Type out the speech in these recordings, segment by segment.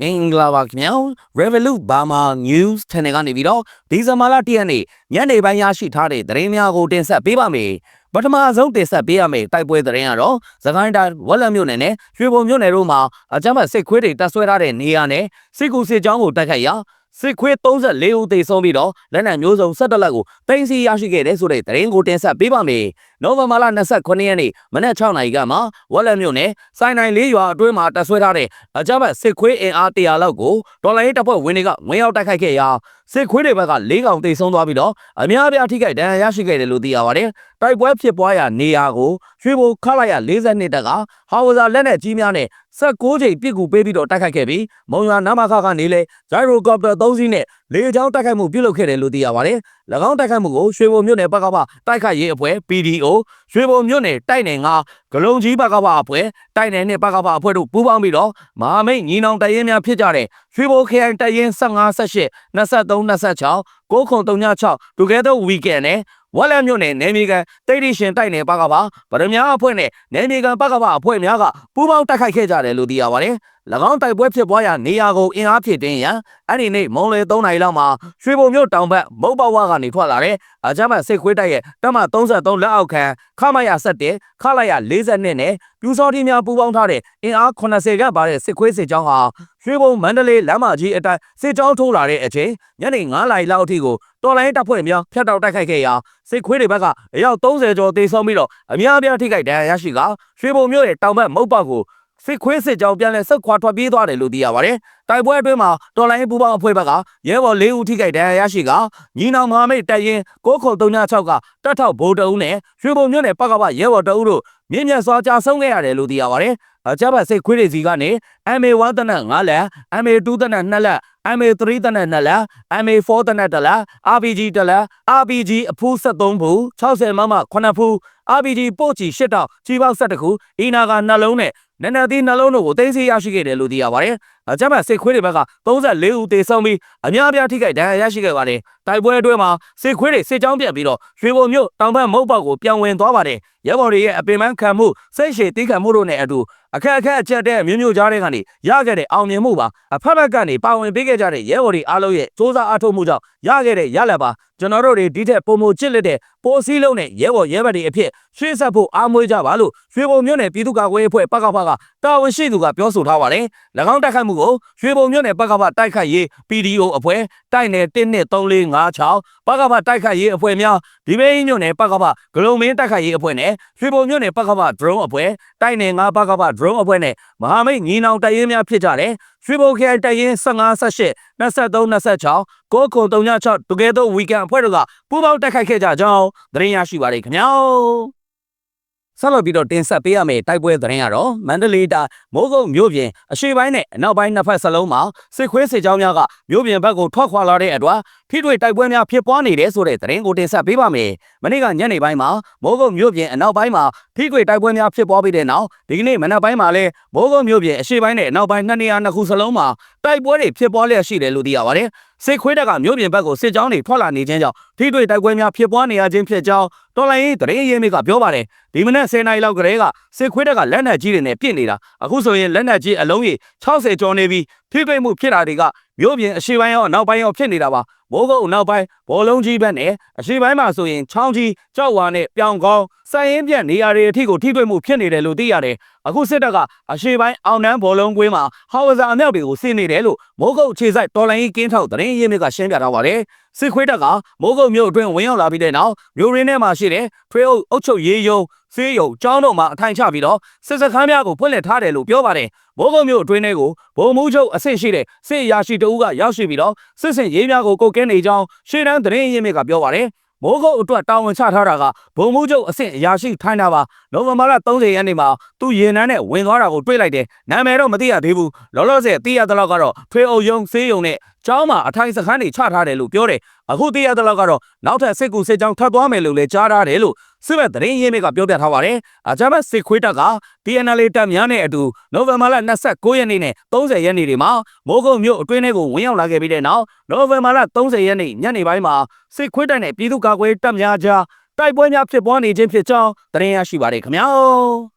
မင်္ဂလာပါခင်ဗျာ Revolut Burma News Channel ကနေပြီးတော့ဒီဇင်ဘာလ1ရက်နေ့ညနေပိုင်းရရှိထားတဲ့သတင်းများကိုတင်ဆက်ပေးပါမယ်ပထမဆုံးတင်ဆက်ပေးရမယ့်တိုက်ပွဲသတင်းကတော့သခိုင်းတိုင်းဝက်လက်မြို့နယ်နဲ့ရွှေဘုံမြို့နယ်တို့မှာအကြမ်းဖက်စစ်ခွေးတွေတပ်ဆွဲထားတဲ့နေရာနဲ့စစ်ကူစစ်ကြောင်းကိုတိုက်ခိုက်ရာ စစ်ခွေး34ဦးသေဆုံးပြီးတော့လက်နက်မျိုးစုံ17လက်ကိုတင်စီရရှိခဲ့တဲ့ဆိုတဲ့သတင်းကိုတင်ဆက်ပေးပါမယ်။နိုဝင်ဘာလ29ရက်နေ့မနက်6နာရီကမှဝက်လက်မြို့နယ်စိုင်းနိုင်လေးရွာအတွင်းမှာတပ်ဆွဲထားတဲ့အကြမ်းဖက်စစ်ခွေးအင်အား100လောက်ကိုဒေါ်လာရေးတပ်ဖွဲ့ဝင်တွေကဝင်ရောက်တိုက်ခိုက်ခဲ့ရာစစ်ခွေးတွေဘက်က၄កောင်သေဆုံးသွားပြီးတော့အများအပြားထိခိုက်ဒဏ်ရာရရှိခဲ့တယ်လို့သိရပါတယ်။တိုက်ပွဲဖြစ်ပွားရာနေရာကိုရွှေဘိုခလိုက်ရ42တက်ကဟာဝဇာလက်နက်ကြီးများနဲ့16ချိန်ပြစ်ကူပေးပြီးတော့တိုက်ခိုက်ခဲ့ပြီးမုံရွာနမခကနေလေဂျိုင်ရိုကော်ပတာ3စီးနဲ့ လေကြောင်းတိုက်ခိုက်မှုပြုလုပ်ခဲ့တယ်လို့သိရပါတယ်။၎င်းတိုက်ခိုက်မှုကိုရွှေဘုံမြို့နယ်ပကပတိုက်ခိုက်ရေးအဖွဲ့ PDO ရွှေဘုံမြို့နယ်တိုက်နယ်9ဂလုံကြီးပကပအဖွဲ့တိုက်နယ်နဲ့ပကပအဖွဲ့တို့ပူးပေါင်းပြီးတော့မဟာမိတ်ညီနောင်တရင်များဖြစ်ကြတဲ့ရွှေဘုံခရိုင်တရင်15 18 23 26 9ခု36 Together Weekend နဲ့ဝက်လက်မြို့နယ်နယ်မြေကန်တိတ်တိရှင်တိုက်နယ်ပကပဗရမ ्या အဖွဲ့နဲ့နယ်မြေကန်ပကပအဖွဲ့များကပူးပေါင်းတိုက်ခိုက်ခဲ့ကြတယ်လို့သိရပါတယ်။၎ င်းတိုက်ပွဲဖြစ်ပွားရာနေရာကိုအင်အားဖြည့်တင်းရန်အဲ့ဒီနေ့မုံလေ3နာရီလောက်မှာရွှေဘုံမြို့တောင်ဘက်မုတ်ပဝကနေထွက်လာတဲ့အကြမ်းဖက်စစ်ခွေးတိုက်ရဲ့တပ်မ33လက်အောက်ခံခမရ7ခလိုက်ရ42နဲ့ပြူစောတိများပူးပေါင်းထားတဲ့အင်အား80ခန့်ပါတဲ့စစ်ခွေးစစ်ကြောင်းဟာရွှေဘုံမန္တလေးလမ်းမကြီးအတိုင်းစစ်ကြောင်းထိုးလာတဲ့အချိန်ညနေ9နာရီလောက်အထိကိုတော်လိုင်းတပ်ဖွဲ့များဖျက်တောက်တိုက်ခိုက်ခဲ့ရာစစ်ခွေးတွေဘက်ကအယောက်30ကျော်သေဆုံးပြီးတော့အများအပြားထိခိုက်ဒဏ်ရာရရှိကရွှေဘုံမြို့ရဲ့တောင်ဘက်မုတ်ပေါက်ကို စစ်ခွေးစစ်ကြောင်းပြန်လည်ဆက်ခွာထွက်ပြေးသွားတယ်လို့သိရပါတယ်။တိုက်ပွဲအတွင်းမှာတော်လိုင်းပူပေါင်းအဖွဲ့ဘက်ကရဲဘော်၄ဦးထိခိုက်ဒဏ်ရာရရှိကညီနောင်မဟာမိတ်တပ်ရင်6936ကတပ်ထောက်ဗိုလ်တအုပ်နဲ့ရွှေဘုံမြို့နယ်ပကပရဲဘော်တအုပ်တို့မြင့်မြတ်စွာကြာဆုံးခဲ့ရတယ်လို့သိရပါတယ်။အကြမ်းဖက်စစ်ခွေးတွေစီကနေ MA1 တနက်9လက် MA2 တနက်2လက် MA3 တနက်2လက် MA4 တနက်1လက် RPG တလက် RPG အဖူး73ဖူး60မမ9ဖူး RPG ပို့ချီ8တောက်ကြီးပေါက်12ခုအီနာကနှလုံးနဲ့ နနသီးနှလုံးတို့ကိုသိသိရရှိခဲ့တယ်လို့သိရပါတယ်။ အကြမ်းဖက်စစ်ခွေးတွေဘက်က34ဦးသေဆုံးပြီးအများအပြားထိခိုက်ဒဏ်ရာရရှိခဲ့ပါတယ်။တိုက်ပွဲအတွင်းမှာစစ်ခွေးတွေစစ်ကြောင်းပြတ်ပြီးတော့ရွှေဘုံမြို့တောင်ဘက်မုတ်ပေါက်ကိုပြောင်းဝင်သွားပါတယ်။ရဲဘော်တွေရဲ့အပင်ပန်းခံမှုစိတ်ရှည်တီးခံမှုတို့နဲ့အတူအခက်အခဲအကျက်တဲ့မြို့မြို့ကြားတွေကနေရခဲ့တဲ့အောင်မြင်မှုပါအဖက်ဖက်ကနေပါဝင်ပေးခဲ့ကြတဲ့ရဲဘော်တွေအားလုံးရဲ့စူးစမ်းအားထုတ်မှုကြောင့်ရခဲ့တဲ့ရလဒ်ပါကျွန်တော်တို့တွေဒီထက်ပုံမချစ်လက်တဲ့ပိုစည်းလုံးနဲ့ရဲဘော်ရဲဘက်တွေအဖြစ်ရှေ့ဆက်ဖို့အားမွေးကြပါလို့ရွှေဘုံမြို့နယ်ပြည်သူ့ကာကွယ်ရေးအဖွဲ့ပကဖကတာဝန်ရှိသူကပြောဆိုထားပါတယ်၎င်းတိုက်ခိုက်မှုကိုရွှေဘုံမြို့နယ်ပကဖတိုက်ခိုက်ရေး PDO အဖွဲ့တိုက်နယ်12356ပကဖတိုက်ခိုက်ရေးအဖွဲ့များဒီဘေးမြို့နယ်ပကဖဂလုံမင်းတိုက်ခိုက်ရေးအဖွဲ့နဲ့ရွှေဘုံမြို့နယ်ပကဖ drone အဖွဲ့တိုက်နယ်9ပကဖ drone အဖွဲ့နဲ့မဟာမိတ်ညီနောင်တိုက်ရင်များဖြစ်ကြတယ်ရွှေဘုံခရိုင်တိုက်ရင်15 18 23 26ကိုခုံ36 Together Weekend အဖွဲ့တို့ကပူးပေါင်းတိုက်ခိုက်ခဲ့ကြကြောင်းသတင်းရရှိပါတယ်ခင်ဗျာ ဆက်လက်ပြီးတော့တင်ဆက်ပေးရမယ့်တိုက်ပွဲသတင်းကတော့မန္တလေးတိုင်းမိုးကုတ်မြို့ပြင်အရှေ့ပိုင်းနဲ့အနောက်ပိုင်းနှစ်ဖက်စလုံးမှာစစ်ခွေးစစ်ကြောင်းများကမြို့ပြင်ဘက်ကိုထွက်ခွာလာတဲ့အတွက်ထိတွေ့တိုက်ပွဲများဖြစ်ပွားနေတယ်ဆိုတဲ့သတင်းကိုတင်ဆက်ပေးပါမယ်။မနေ့ကညနေပိုင်းမှာမိုးကုတ်မြို့ပြင်အနောက်ပိုင်းမှာထိတွေ့တိုက်ပွဲများဖြစ်ပွားပြီးတဲ့နောက်ဒီကနေ့မနက်ပိုင်းမှာလည်းမိုးကုတ်မြို့ပြင်အရှေ့ပိုင်းနဲ့အနောက်ပိုင်းနှစ်နေရာနှစ်ခုစလုံးမှာတိုက်ပွဲတွေဖြစ်ပွားလျက်ရှိတယ်လို့သိရပါတယ်။ စစ်ခွေးတပ်ကမြို့ပြင်ဘက်ကိုစစ်ကြောင်းတွေထွက်လာနေခြင်းကြောင့်ထိတွေ့တိုက်ပွဲများဖြစ်ပွားနေရခြင်းဖြစ်ကြောင်းတော်လိုင်းရေးသတင်းရင်းမြစ်ကပြောပါတယ်ဒီမနက်10နာရီလောက်ကလေးကစစ်ခွေးတပ်ကလက်နက်ကြီးတွေနဲ့ပြစ်နေတာအခုဆိုရင်လက်နက်ကြီးအလုံးကြီး60ကျော်နေပြီးထိတွေ့မှုဖြစ်တာတွေကမြို့ပြင်အရှေ့ပိုင်းရောအနောက်ပိုင်းရောဖြစ်နေတာပါမိုးကုတ်အနောက်ပိုင်းဘောလုံးကြီးဘက်နဲ့အရှေ့ပိုင်းမှာဆိုရင်ချောင်းကြီးကြောက်ဝါနဲ့ပြောင်ကောင်းစံရင်ပြက်နေရာတွေအထိကိုထိတွေ့မှုဖြစ်နေတယ်လို့သိရတယ်အခုစစ်တပ်ကအရှေ့ပိုင်းအောင်နန်းဘောလုံးကွင်းမှာဟောဝဇာအမြောက်တွေကိုစီးနေတယ်လို့မိုးကုတ်အခြေစိုက်တော်လိုင်းကြီးကင်းထောက်သတင်းရင်းမြစ်ကရှင်းပြထားပါတယ်စစ်ခွေးတပ်ကမိုးကုတ်မြို့အတွင်းဝင်ရောက်လာပြီးတဲ့နောက်မြို့ရင်းထဲမှာရှိတဲ့ထွေးအုပ်အုပ်ချုပ်ရေးယုံ စေးရုံကျောင်းတော်မှာအထိုင်ချပြီးတော့စစ်စခန်းများကိုဖွင့်လှစ်ထားတယ်လို့ပြောပါတယ်။မိုးကုတ်မြို့အတွင်းထဲကိုဗိုလ်မှူးချုပ်အဆင့်ရှိတဲ့စစ်အရာရှိတဦးကရောက်ရှိပြီးတော့စစ်စင်ရေးများကိုကုတ်ကဲနေကြောင်းရှေ့တန်းသတင်းရင်းမြစ်ကပြောပါတယ်။မိုးကုတ်အတွက်တာဝန်ချထားတာကဗိုလ်မှူးချုပ်အဆင့်အရာရှိထိုင်းတာပါနိုဝင်ဘာလ30ရက်နေ့မှာသူရင်နှန်းနဲ့ဝင်သွားတာကိုတွေ့လိုက်တယ်နာမည်တော့မသိရသေးဘူးလောလောဆယ်သိရတဲ့လောက်ကတော့ထွေအုပ်ယုံစေးယုံနဲ့ကျောင်းမှာအထိုင်စခန်းတွေချထားတယ်လို့ပြောတယ်အခုသိရတဲ့လောက်ကတော့နောက်ထပ်စစ်ကူစစ်ကြောင်းထပ်သွားမယ်လို့လည်းကြားထားတယ်လို့ စစ်ဘက်သတင်းရင်းမြစ်ကပြောပြထားပါတယ်အကြမ်းဖက်စစ်ခွေးတပ်က TNL တပ်များနဲ့အတူနိုဝင်ဘာလ29ရက်နေ့နဲ့30ရက်နေ့တွေမှာမိုးကုတ်မြို့အတွင်းထဲကိုဝင်ရောက်လာခဲ့ပြီးတဲ့နောက်နိုဝင်ဘာလ30ရက်နေ့ညနေပိုင်းမှာစစ်ခွေးတပ်နဲ့ပြည်သူ့ကာကွယ်တပ်များကြားတိုက်ပွဲများဖြစ်ပွားနေခြင်းဖြစ်ကြောင်းသတင်းရရှိပါတယ်ခင်ဗျာ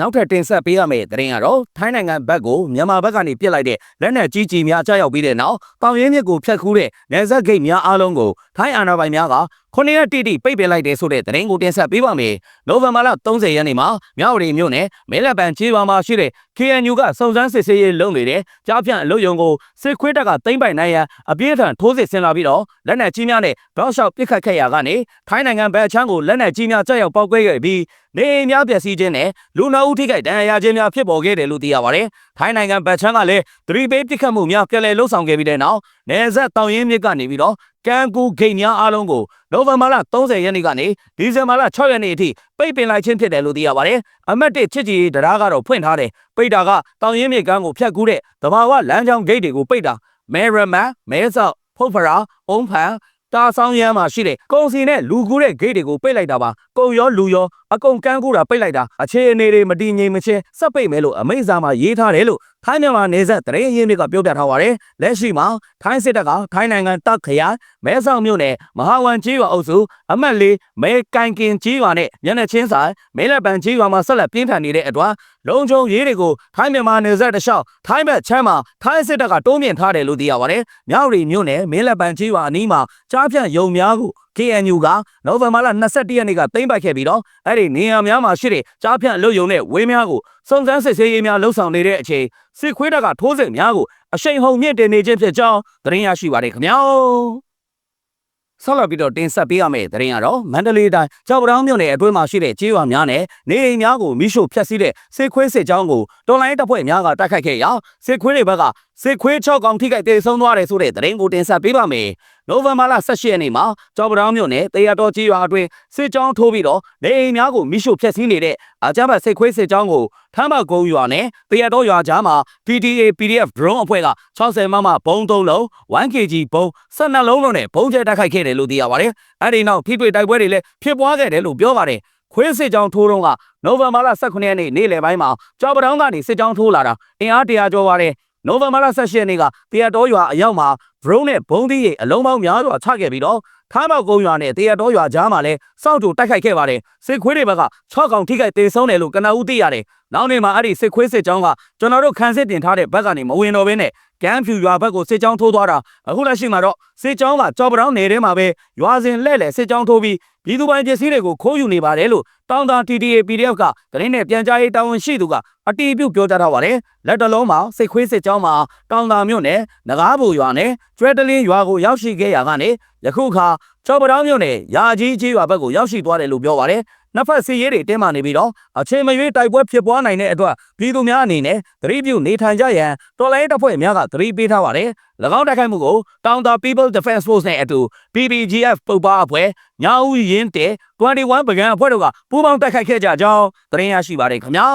နောက်ထပ်တင်ဆက်ပေးရမယ့်သတင်းကတော့ထိုင်းနိုင်ငံဘက်ကိုမြန်မာဘက်ကနေပြစ်လိုက်တဲ့လက်နက်ကြီးကြီးများကြားရောက်ပြီးတဲ့နောက်တောင်ရင်းမြစ်ကိုဖျက်ခူးတဲ့နယ်စပ်ဂိတ်များအားလုံးကိုထိုင်းအာဏာပိုင်များက ခုနှစ်ရက်တိတိပိတ်ပင်လိုက်တဲ့ဆိုတဲ့သတင်းကိုတင်ဆက်ပေးပါမယ်။နိုဝင်ဘာလ30ရက်နေ့မှာမြောက်ရီမြို့နယ်မဲလက်ပံချေးပါမှာရှိတဲ့ KNU ကစုံစမ်းစစ်ဆေးရေးလုပ်နေတဲ့ကြားဖြန့်အလုပ်ယုံကိုစစ်ခွေးတပ်ကသိမ်းပိုက်နိုင်ရန်အပြည့်အထန်ထိုးစစ်ဆင်လာပြီးတော့လက်နက်ကြီးများနဲ့တောက်လျှောက်ပစ်ခတ်ခဲ့ရာကနေထိုင်းနိုင်ငံဘက်ချမ်းကိုလက်နက်ကြီးများကြောက်ရောက်ပောက်ကွဲခဲ့ပြီးနေအိမ်များပျက်စီးခြင်းနဲ့လူနှအုပ်ထိခိုက်ဒဏ်ရာရခြင်းများဖြစ်ပေါ်ခဲ့တယ်လို့သိရပါတယ်။ထိုင်းနိုင်ငံဘက်ချမ်းကလည်းသတိပေးပစ်ခတ်မှုများပြန်လည်လှုပ်ဆောင်ခဲ့ပြီးတဲ့နောက်နယ်စပ်တောင်ရင်းမြစ်ကနေပြီးတော့ ကံကူဂိတ်များအားလုံးကိုနိုဝင်ဘာလ30ရက်နေ့ကနေဒီဇင်ဘာလ6ရက်နေ့အထိပိတ်ပင်လိုက်ခြင်းဖြစ်တယ်လို့သိရပါတယ်။အမတ်တစ်ချစ်ကြည်တရားကတော့ဖွင့်ထားတယ်။ပိတ်တာကတောင်ရင်းမြစ်ကမ်းကိုဖြတ်ကူးတဲ့တဘာဝလမ်းကြောင်းဂိတ်တွေကိုပိတ်တာမဲရမန်မဲဆောက်ဖုတ်ဖရာအုံးဖန်တာဆောင်ရမ်းမှာရှိတဲ့ကုံစီနဲ့လူကူးတဲ့ဂိတ်တွေကိုပိတ်လိုက်တာပါကုံရောလူရောအကုန်ကန်းကူးတာပိတ်လိုက်တာအခြေအနေတွေမတည်ငြိမ်မချင်းစက်ပိတ်မယ်လို့အမိန့်စာမှာရေးထားတယ်လို့ထိုင်းမြန်မာနေဆက်တရင်ရင်းမြစ်ကပြောပြထားပါတယ်လက်ရှိမှာထိုင်းစစ်တပ်ကထိုင်းနိုင်ငံတပ်ခရိုင်မဲဆောက်မြို့နယ်မဟာဝန်ကြီးရွာအုပ်စုအမှတ်လေးမဲကန်ကင်ကြီးရွာနဲ့ညနေချင်းဆိုင်မဲလက်ပံကြီးရွာမှာဆက်လက်ပြင်းထန်နေတဲ့အတွက်လုံခြုံရေးတွေကိုထိုင်းမြန်မာနေဆက်တလျှောက်ထိုင်းဘက်ချမ်းမှာထိုင်းစစ်တပ်ကတိုးမြင့်ထားတယ်လို့သိရပါတယ်မြောက်ရီမြို့နယ်မဲလက်ပံကြီးရွာအနီးမှာကြားဖြန့်ယုံများကို KNU ကနိုဝင်ဘာလ22ရက်နေ့ကသိမ်းပိုက်ခဲ့ပြီးတော့အဲ့ဒီနေရာများမှာရှိတဲ့ကြားဖြန့်လူယုံနဲ့ဝေးများကိုစုံစမ်းစစ်ဆေးရေးများလှုပ်ဆောင်နေတဲ့အချိန်စစ်ခွေးတပ်ကထိုးစစ်များကိုအရှိန်ဟုန်မြင့်တင်နေခြင်းဖြစ်ကြောင်းသတင်းရရှိပါတယ်ခင်ဗျာဆက်လက်ပြီးတော့တင်ဆက်ပေးရမယ့်သတင်းကတော့မန္တလေးတိုင်းကြောက်ပတောင်းမြို့နယ်အတွင်းမှာရှိတဲ့ကျေးရွာများနဲ့နေအိမ်များကိုမိရှို့ဖျက်ဆီးတဲ့စစ်ခွေးစစ်ကြောင်းကိုတော်လိုင်းတပ်ဖွဲ့များကတိုက်ခိုက်ခဲ့ရာစစ်ခွေးတွေဘက်က စစ်ခွေး6កောင်ထိခိုက်ဒေဆုံးသွားတယ်ဆိုတဲ့သတင်းကိုတင်ဆက်ပေးပါမယ်။နိုဝင်ဘာလ18ရက်နေ့မှာကြောက်ပတောင်းမြို့နယ်တရတော်ကြီးရွာအတွင်းစစ်ကြောင်းထိုးပြီးတော့နေအိမ်များကိုမိရှို့ဖျက်ဆီးနေတဲ့အကြမ်းဖက်စစ်ခွေးစစ်ကြောင်းကိုထမ်းမကုန်းရွာနဲ့တရတော်ရွာကြားမှာ PTA PDF drone အဖွဲ့က60မမဘုံ3လုံး 1kg ဘုံ12လုံးလုံးနဲ့ဘုံကျဲတိုက်ခိုက်ခဲ့တယ်လို့သိရပါတယ်။အဲဒီနောက်ဖိတွေ့တိုက်ပွဲတွေလည်းဖြစ်ပွားခဲ့တယ်လို့ပြောပါတယ်။ခွေးစစ်ကြောင်းထိုးတော့ကနိုဝင်ဘာလ18ရက်နေ့နေ့လယ်ပိုင်းမှာကြောက်ပတောင်းကနေစစ်ကြောင်းထိုးလာတာအင်အားတရာကျော်ပါတယ်။ နိုဝင်ဘာလ18ရက်နေ့ကတရတော်ရွာအရောက်မှာ drone နဲ့ဘုံသီးရိပ်အလုံးပေါင်းများစွာချခဲ့ပြီးတော့ထားမောက်ကုန်းရွာနဲ့တရတော်ရွာကြားမှာလည်းစောင့်တူတိုက်ခိုက်ခဲ့ပါတယ်စစ်ခွေးတွေဘက်က6កောင်ထိခိုက်တေဆုံးတယ်လို့ကနအူးသိရတယ်နောက်နေ့မှာအဲ့ဒီစစ်ခွေးစစ်ကြောင်းကကျွန်တော်တို့ခန်းစစ်တင်ထားတဲ့ဘက်ကနေမဝင်တော့ဘဲနဲ့ ကမ်းဖြူရွာဘက်ကိုစစ်ကြောင်းထိုးသွားတာအခုလက်ရှိမှာတော့စစ်ကြောင်းကကြော်ပတောင်းနယ်ထဲမှာပဲရွာစဉ်လှဲ့လှဲ့စစ်ကြောင်းထိုးပြီးပြည်သူပိုင်ပစ္စည်းတွေကိုခိုးယူနေပါတယ်လို့တောင်တာ TTA PDF ကသတင်းနဲ့ပြန်ကြားရေးတာဝန်ရှိသူကအတီးပြုတ်ပြောကြားထားပါတယ်လက်တလုံးမှာစစ်ခွေးစစ်ကြောင်းမှာတောင်တာမြို့နယ်နဂါးဘူရွာနဲ့ကျွဲတလင်းရွာကိုရောက်ရှိခဲ့ရာကနေယခုခါချောပတောင်းမြို့နယ်ရာကြီးကြီးရွာဘက်ကိုရောက်ရှိသွားတယ်လို့ပြောပါတယ် နှစ်ဖက်စီးရဲတွေတင်းမာနေပြီးတော့အချိန်မရွေးတိုက်ပွဲဖြစ်ပွားနိုင်တဲ့အတွက်ပြည်သူများအနေနဲ့သတိပြုနေထိုင်ကြရန်တော်လိုင်းတပ်ဖွဲ့များကသတိပေးထားပါတယ်။၎င်းတိုက်ခိုက်မှုကိုတောင်တာ People Defense Force နဲ့အတူ PPGF ပုပ္ပါအဖွဲ့ညာဦးရင်းတဲ21ပကံအဖွဲ့တို့ကပူးပေါင်းတိုက်ခိုက်ခဲ့ကြကြောင်းသတင်းရရှိပါတယ်ခင်ဗျာ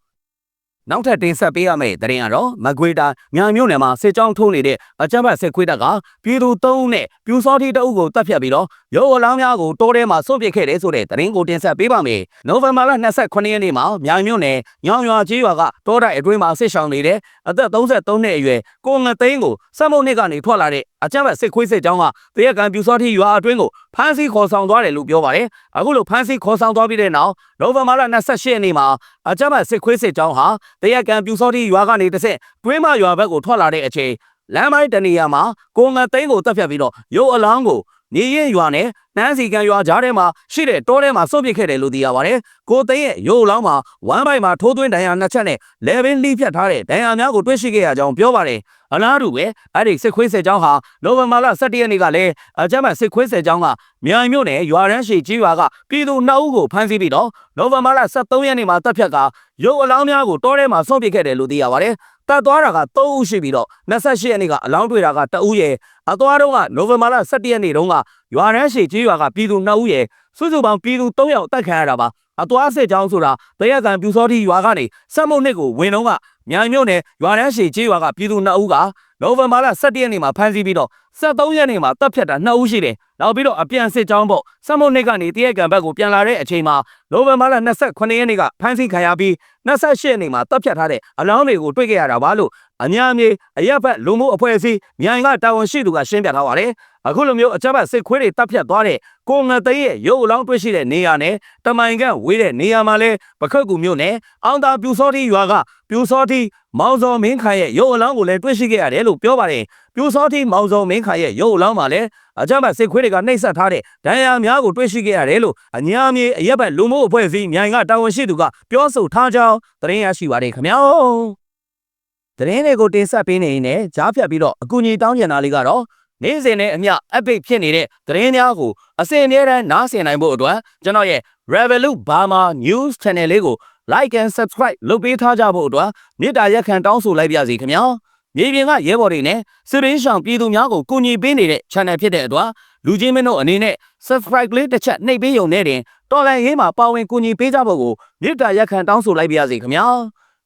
။ နောက်ထပ်တင်ဆက်ပေးရမယ့်သတင်းကတော့မကွေးတိုင်းမြန်မြို့နယ်မှာစစ်ကြောင်းထိုးနေတဲ့အကြမ်းဖက်စစ်ခွေးတပ်ကပြည်သူ၃ဦးနဲ့ပြူစောတိတအုပ်ကိုတပ်ဖြတ်ပြီးတော့ရုပ်အလောင်းများကိုတိုးထဲမှာစွန့်ပစ်ခဲ့တယ်ဆိုတဲ့သတင်းကိုတင်ဆက်ပေးပါမယ်။နိုဝင်ဘာလ28ရက်နေ့မှာမြန်မြို့နယ်ညောင်ရွာကြီးရွာကတောတိုက်အတွင်းမှာစစ်ဆောင်နေတဲ့အသက်33နှစ်အရွယ်ကိုငသိန်းကိုစက်မုတ်နှစ်ကနေထွက်လာတဲ့ အကြမ်းဖက်စစ်ခွေးစစ်ကြောင်းကတရကန်ပြူစောတိရွာအတွင်းကိုဖမ်းဆီးခေါ်ဆောင်သွားတယ်လို့ပြောပါတယ်။အခုလိုဖမ်းဆီးခေါ်ဆောင်သွားပြီးတဲ့နောက်နိုဝင်ဘာလ28ရက်နေ့မှာအကြမ်းဖက်စစ်ခွေးစစ်ကြောင်းဟာတရကန်ပြူစောတိရွာကနေတစ်ဆက်တွင်းမရွာဘက်ကိုထွက်လာတဲ့အချိန်လမ်းမိုင်းတနေရာမှာကိုငသိန်းကိုတပ်ဖြတ်ပြီးတော့ရုပ်အလောင်းကိုနေရင်ရွာနဲ့ နှမ်းစီကန်ရွာကြားထဲမှာရှိတဲ့တောထဲမှာစုပ်ပစ်ခဲ့တယ်လို့သိရပါတယ်။ကိုသိန်းရဲ့ရုပ်အလောင်းမှာဝမ်းပိုက်မှာထိုးသွင်းဒဏ်ရာနှစ်ချက်နဲ့လေဘင်းလှိဖြတ်ထားတဲ့ဒဏ်ရာများကိုတွေ့ရှိခဲ့ရကြောင်းပြောပါတယ်။အလားတူပဲအဲ့ဒီစစ်ခွေးစစ်ကြောင်းဟာနိုဝင်ဘာလ17ရက်နေ့ကလည်းအကြမ်းဖက်စစ်ခွေးစစ်ကြောင်းကမြိုင်မြို့နယ်ရွာရမ်းရှိကြီးရွာကပြည်သူ2ဦးကိုဖမ်းဆီးပြီးတော့နိုဝင်ဘာလ23ရက်နေ့မှာတပ်ဖြတ်ကရုပ်အလောင်းများကိုတောထဲမှာစုပ်ပစ်ခဲ့တယ်လို့သိရပါတယ်။တပ်သွားတာက3ဦးရှိပြီးတော့28ရက်နေ့ကအလောင်းတွေ့တာက2ဦးရဲ့အသွားတော့ကနိုဝင်ဘာလ17ရက်နေ့တုန်းက ရွာရမ်းရှိကြီးရွာကပြည်သူ2ဦးရဲ့စုစုပေါင်းပြည်သူ3ယောက်တိုက်ခံရတာပါအသွားစစ်ကြောင်းဆိုတာတရက်ကန်ပြူစောတိရွာကနေစက်မုတ်နှစ်ကိုဝင်တော့ကမြိုင်မြို့နယ်ရွာရမ်းရှိကြီးရွာကပြည်သူ2ဦးကနိုဝင်ဘာလ17ရက်နေ့မှာဖမ်းဆီးပြီးတော့73ရက်နေ့မှာတပ်ဖြတ်တာ2ဦးရှိတယ်နောက်ပြီးတော့အပြန်စစ်ကြောင်းပေါ့စက်မုတ်နှစ်ကနေတရက်ကန်ဘက်ကိုပြန်လာတဲ့အချိန်မှာနိုဝင်ဘာလ28ရက်နေ့ကဖမ်းဆီးခံရပြီး28ရက်နေ့မှာတပ်ဖြတ်ထားတဲ့အလောင်းတွေကိုတွေ့ခဲ့ရတာပါလို့အများအမြင်အရက်ဖက်လူမှုအဖွဲ့အစည်းမြိုင်ကတာဝန်ရှိသူကရှင်းပြထားပါတယ် အခုလိုမျိုးအကြမ်းဖက်စစ်ခွေးတွေတပ်ဖြတ်သွားတဲ့ကိုငသိန်းရဲ့ရုပ်အလောင်းတွေ့ရှိတဲ့နေရာနဲ့တမိုင်ကဝေးတဲ့နေရာမှာလဲပခတ်ကူမြို့နယ်အောင်သာပြူစောတိရွာကပြူစောတိမောင်စောမင်းခိုင်ရဲ့ရုပ်အလောင်းကိုလည်းတွေ့ရှိခဲ့ရတယ်လို့ပြောပါတယ်ပြူစောတိမောင်စောမင်းခိုင်ရဲ့ရုပ်အလောင်းမှာလည်းအကြမ်းဖက်စစ်ခွေးတွေကနှိပ်စက်ထားတဲ့ဒဏ်ရာများကိုတွေ့ရှိခဲ့ရတယ်လို့အညာမြေအရက်ဘက်လူမှုအဖွဲ့အစည်းမြိုင်ကတာဝန်ရှိသူကပြောဆိုထားကြောင်းသတင်းရရှိပါတယ်ခင်ဗျာသတင်းတွေကိုတင်ဆက်ပေးနေရင်လည်းကြားဖြတ်ပြီးတော့အကူအညီတောင်းကျင်တာလေးကတော့ နေ့စဉ်နဲ့အမျှ update ဖြစ်နေတဲ့သတင်းများကိုအစဉ်အမြဲတမ်းနားဆင်နိုင်ဖို့အတွက်ကျွန်တော်ရဲ့ Revolut Burma News Channel လေးကို like and subscribe လုပ်ပေးထားကြဖို့အတွက်မေတ္တာရက်ခံတောင်းဆိုလိုက်ပါစီခင်ဗျာမြေပြင်ကရဲဘော်တွေနဲ့စစ်ရင်းရှောင်ပြည်သူများကိုကူညီပေးနေတဲ့ channel ဖြစ်တဲ့အတွက်လူချင်းမင်းတို့အနေနဲ့ subscribe လေးတစ်ချက်နှိပ်ပေးရုံနဲ့တင်တော်လန်ရေးမှာပါဝင်ကူညီပေးကြဖို့ကိုမေတ္တာရက်ခံတောင်းဆိုလိုက်ပါစီခင်ဗျာ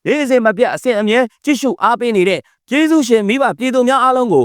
နေ့စဉ်မပြတ်အစဉ်အမြဲကြည့်ရှုအားပေးနေတဲ့ကျေးဇူးရှင်မိဘပြည်သူများအားလုံးကို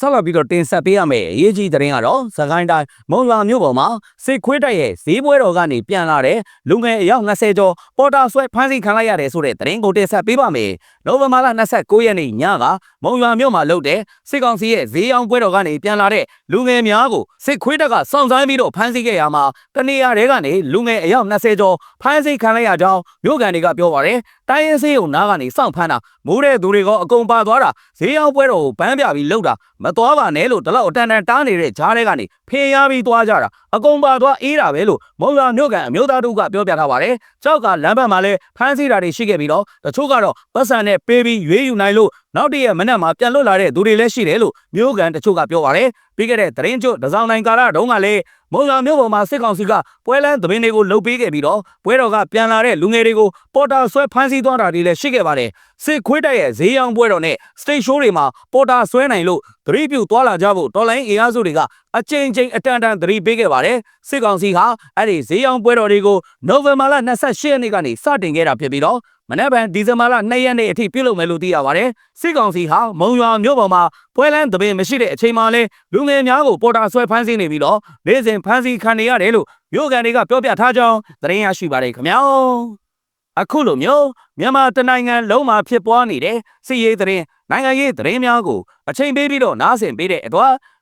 ဆက်လက်ပြီးတော့တင်ဆက်ပေးရမယ့်အရေးကြီးသတင်းကတော့သခိုင်းတိုင်းမုံရွာမြို့ပေါ်မှာစစ်ခွေးတပ်ရဲ့ဈေးပွဲတော်ကနေပြန်လာတဲ့လူငယ်အယောက်20ကျော်ပေါ်တာဆွဲဖမ်းဆီးခံလိုက်ရတယ်ဆိုတဲ့သတင်းကိုတင်ဆက်ပေးပါမယ်။နိုဝင်ဘာလ29ရက်နေ့ညကမုံရွာမြို့မှာလုပ်တဲ့စစ်ကောင်စီရဲ့ဈေးရောင်းပွဲတော်ကနေပြန်လာတဲ့လူငယ်များကိုစစ်ခွေးတပ်ကစောင့်ဆိုင်းပြီးတော့ဖမ်းဆီးခဲ့ရမှာတနေရာတွေကနေလူငယ်အယောက်20ကျော်ဖမ်းဆီးခံလိုက်ရကြောင်းမြို့ကန်တွေကပြောပါတယ်။တိုင်းရင်းစေးုံနားကနေစောင့်ဖမ်းတာမိုးတဲ့သူတွေကအကုန်ပါသွားတာဈေးရောင်းပွဲတော်ကိုပန်းပြပြီးလှုပ်တာမသွားပါနဲ့လို့ဒီလောက်အတန်တန်တားနေတဲ့ဂျားတွေကနေဖေးရပြီးသွားကြတာအကုန်ပါသွားအေးတာပဲလို့မုံရွာမြို့ကန်အမျိုးသားတို့ကပြောပြထားပါတယ်။ကြောက်ကလမ်းဘက်မှာလည်းဖမ်းဆီးတာတွေရှိခဲ့ပြီးတော့တချို့ကတော့ပတ်စံနဲ့ပေးပြီးရွေးယူနိုင်လို့နောက်တည့်ရက်မနက်မှာပြန်လွတ်လာတဲ့သူတွေလည်းရှိတယ်လို့မြို့ကန်တချို့ကပြောပါတယ်။ပြီးခဲ့တဲ့သတင်းကျွတ်ဒဇောင်းနိုင်ကာလတုန်းကလည်းမုံရွာမြို့ပေါ်မှာစစ်ကောင်စီကပွဲလန်းသမင်းတွေကိုလှုပ်ပေးခဲ့ပြီးတော့ပွဲတော်ကပြန်လာတဲ့လူငယ်တွေကိုပေါ်တာဆွဲဖမ်းဆီးသွားတာတွေလည်းရှိခဲ့ပါတယ်။စစ်ခွေးတိုက်ရဲ့ဈေးရောင်းပွဲတော်နဲ့ stage show တွေမှာပေါ်တာဆွဲနိုင်လို့သတိပြုသွားလာကြဖို့တော်လိုင်းအင်အားစုတွေက အကြိမ်ကြိမ်အတန်တန်သတိပေးခဲ့ပါတယ်။စစ်ကောင်စီဟာအဲ့ဒီဈေးရောင်းပွဲတော်တွေကိုနိုဝင်ဘာလ28ရက်နေ့ကနေစတင်ခဲ့တာဖြစ်ပြီးတော့မနေ့ကဒီဇင်ဘာလ2ရက်နေ့အထိပြုလုပ်မယ်လို့သိရပါတယ်။စစ်ကောင်စီဟာမုံရွာမြို့ပေါ်မှာပွဲလန်းသဘင်မရှိတဲ့အချိန်မှလဲလူငယ်များကိုပေါ်တာဆွဲဖမ်းဆီးနေပြီးတော့နေ့စဉ်ဖမ်းဆီးခံနေရတယ်လို့မြို့ကန်တွေကပြောပြထားကြောင်းသတင်းရရှိပါတယ်ခင်ဗျာ။အခုလိုမျိုးမြန်မာတနိုင်ငံလုံးမှာဖြစ်ပွားနေတဲ့စစ်ရေးသတင်းနိုင်ငံရေးသတင်းများကိုအချိန်ပေးပြီးတော့နားဆင်ပေးတဲ့အတွက်